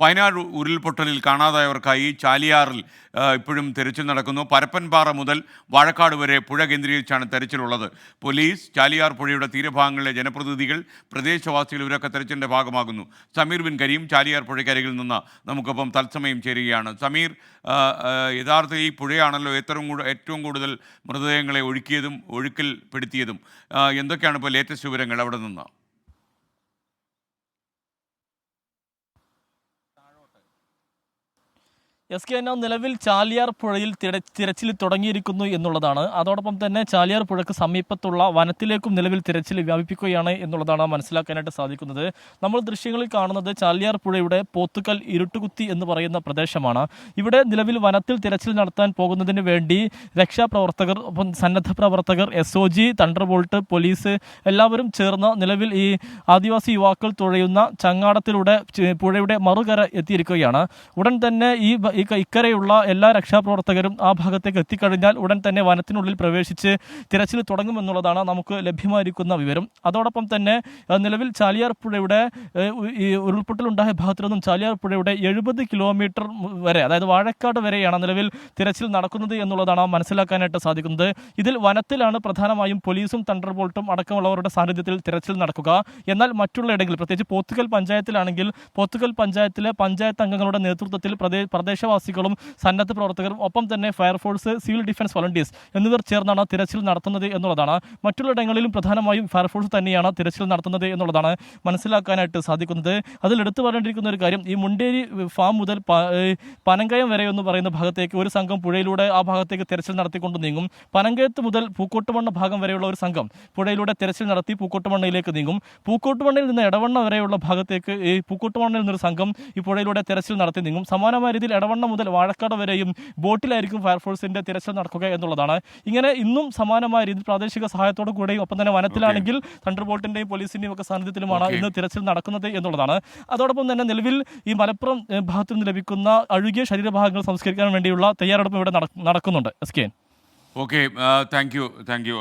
വയനാട് ഉരുൾപൊട്ടലിൽ കാണാതായവർക്കായി ചാലിയാറിൽ ഇപ്പോഴും തെരച്ചിൽ നടക്കുന്നു. പരപ്പൻപാറ മുതൽ വാഴക്കാട് വരെ പുഴ കേന്ദ്രീകരിച്ചാണ് തെരച്ചിലുള്ളത്. പോലീസ് ചാലിയാർ പുഴയുടെ തീരഭാഗങ്ങളിലെ ജനപ്രതിനിധികൾ പ്രദേശവാസികൾ ഇവരൊക്കെ തെരച്ചിലിന്റെ ഭാഗമാകുന്നു. സമീർ ബിൻ കരീം ചാലിയാർ പുഴയ്ക്കരികിൽ നിന്ന് നമുക്കൊപ്പം തത്സമയം ചേരുകയാണ്. സമീർ യഥാർത്ഥത്തിൽ ഈ പുഴയാണല്ലോ ഏറ്റവും ഏറ്റവും കൂടുതൽ മൃതദേഹങ്ങളെ ഒഴുക്കിയതും ഒഴുക്കിൽ പെടുത്തിയതും എന്തൊക്കെയാണ് ഇപ്പോൾ ലേറ്റസ്റ്റ് വിവരങ്ങൾ അവിടെ നിന്ന്? എസ് കെ എന്നാ നിലവിൽ ചാലിയാർ പുഴയിൽ തിര- തിരച്ചിൽ തുടങ്ങിയിരിക്കുന്നു എന്നുള്ളതാണ്. അതോടൊപ്പം തന്നെ ചാലിയാർ പുഴയ്ക്ക് സമീപത്തുള്ള വനത്തിലേക്കും നിലവിൽ തിരച്ചിൽ വ്യാപിപ്പിക്കുകയാണ് എന്നുള്ളതാണ് മനസ്സിലാക്കാനായിട്ട് സാധിക്കുന്നത്. നമ്മൾ ദൃശ്യങ്ങളിൽ കാണുന്നത് ചാലിയാർ പുഴയുടെ പോത്തുക്കൽ ഇരുട്ടുകുത്തി എന്ന് പറയുന്ന പ്രദേശമാണ്. ഇവിടെ നിലവിൽ വനത്തിൽ തിരച്ചിൽ നടത്താൻ പോകുന്നതിന് വേണ്ടി രക്ഷാപ്രവർത്തകർ ഒപ്പം സന്നദ്ധ പ്രവർത്തകർ S O G thunderbolt police എല്ലാവരും ചേർന്ന് നിലവിൽ ഈ ആദിവാസി യുവാക്കൾ തുഴയുന്ന ചങ്ങാടത്തിലൂടെ പുഴയുടെ മറുകര എത്തിയിരിക്കുകയാണ്. ഉടൻ തന്നെ ഈ ഈ ഇക്കരയുള്ള എല്ലാ രക്ഷാപ്രവർത്തകരും ആ ഭാഗത്തേക്ക് എത്തിക്കഴിഞ്ഞാൽ ഉടൻ തന്നെ വനത്തിനുള്ളിൽ പ്രവേശിച്ച് തിരച്ചിൽ തുടങ്ങുമെന്നുള്ളതാണ് നമുക്ക് ലഭ്യമായിരിക്കുന്ന വിവരം. അതോടൊപ്പം തന്നെ നിലവിൽ ചാലിയാർ പുഴയുടെ ഈ ഉരുൾപൊട്ടലുണ്ടായ ഭാഗത്തു നിന്നും ചാലിയാർ പുഴയുടെ എഴുപത് കിലോമീറ്റർ വരെ അതായത് വാഴക്കാട് വരെയാണ് നിലവിൽ തിരച്ചിൽ നടക്കുന്നത് എന്നുള്ളതാണ് മനസ്സിലാക്കാനായിട്ട് സാധിക്കുന്നത്. ഇതിൽ വനത്തിലാണ് പ്രധാനമായും പോലീസും തണ്ടർ ബോൾട്ടും അടക്കമുള്ളവരുടെ സാന്നിധ്യത്തിൽ തിരച്ചിൽ നടക്കുക. എന്നാൽ മറ്റുള്ള ഇടങ്ങളിൽ പ്രത്യേകിച്ച് പോത്തുകൽ പഞ്ചായത്തിലാണെങ്കിൽ പോത്തുകൽ പഞ്ചായത്തിലെ പഞ്ചായത്ത് അംഗങ്ങളുടെ നേതൃത്വത്തിൽ പ്രദേ പ്രദേശവാസികളും സന്നദ്ധ പ്രവർത്തകരും ഒപ്പം തന്നെ ഫയർഫോഴ്സ് സിവിൽ ഡിഫൻസ് വോളണ്ടിയേഴ്സ് എന്നിവർ ചേർന്നാണ് തിരച്ചിൽ നടത്തുന്നത് എന്നുള്ളതാണ്. മറ്റുള്ളിടങ്ങളിലും പ്രധാനമായും ഫയർഫോഴ്സ് തന്നെയാണ് തിരച്ചിൽ നടത്തുന്നത് എന്നുള്ളതാണ് മനസ്സിലാക്കാനായിട്ട് സാധിക്കുന്നത്. അതിൽ എടുത്തു പറയേണ്ടിയിരിക്കുന്ന ഒരു കാര്യം ഈ മുണ്ടേരി ഫാം മുതൽ പനങ്കയം വരെ എന്ന് പറയുന്ന ഭാഗത്തേക്ക് ഒരു സംഘം പുഴയിലൂടെ ആ ഭാഗത്തേക്ക് തിരച്ചിൽ നടത്തിക്കൊണ്ട് നീങ്ങും. പനങ്കയത്ത് മുതൽ പൂക്കോട്ടുമണ്ണ ഭാഗം വരെയുള്ള ഒരു സംഘം പുഴയിലൂടെ തിരച്ചിൽ നടത്തി പൂക്കോട്ടുമണ്ണയിലേക്ക് നീങ്ങും. പൂക്കോട്ടുമണ്ണയിൽ നിന്ന് ഇടവണ്ണ വരെയുള്ള ഭാഗത്തേക്ക് ഈ പൂക്കോട്ടുമണ്ണയിൽ നിന്നൊരു സംഘം ഈ പുഴയിലൂടെ തിരച്ചിൽ നടത്തി നീങ്ങും. സമാനമായ രീതിയിൽ എടവണ്ണ മുതൽ വാഴക്കാട് വരെയും ബോട്ടിലായിരിക്കും ഫയർഫോഴ്സിന്റെ തിരച്ചിൽ നടക്കുക എന്നുള്ളതാണ്. ഇങ്ങനെ ഇന്നും സമാനമായ രീതിയിൽ പ്രാദേശിക സഹായത്തോടു കൂടെയും ഒപ്പം തന്നെ വനത്തിലാണെങ്കിൽ തണ്ടർ ബോട്ടിന്റെയും പോലീസിന്റെയും ഒക്കെ സാന്നിധ്യത്തിലുമാണ്. ഇന്ന് തിരച്ചിൽ നടക്കുന്നത് എന്നുള്ളതാണ്. അതോടൊപ്പം തന്നെ നിലവിൽ ഈ മലപ്പുറം ഭാഗത്തു നിന്ന് ലഭിക്കുന്ന അഴുകിയ ശരീരഭാഗങ്ങൾ സംസ്കരിക്കാൻ വേണ്ടിയുള്ള തയ്യാറെടുപ്പ് ഇവിടെ നടക്കുന്നുണ്ട്. S K okay. Thank you. Thank you.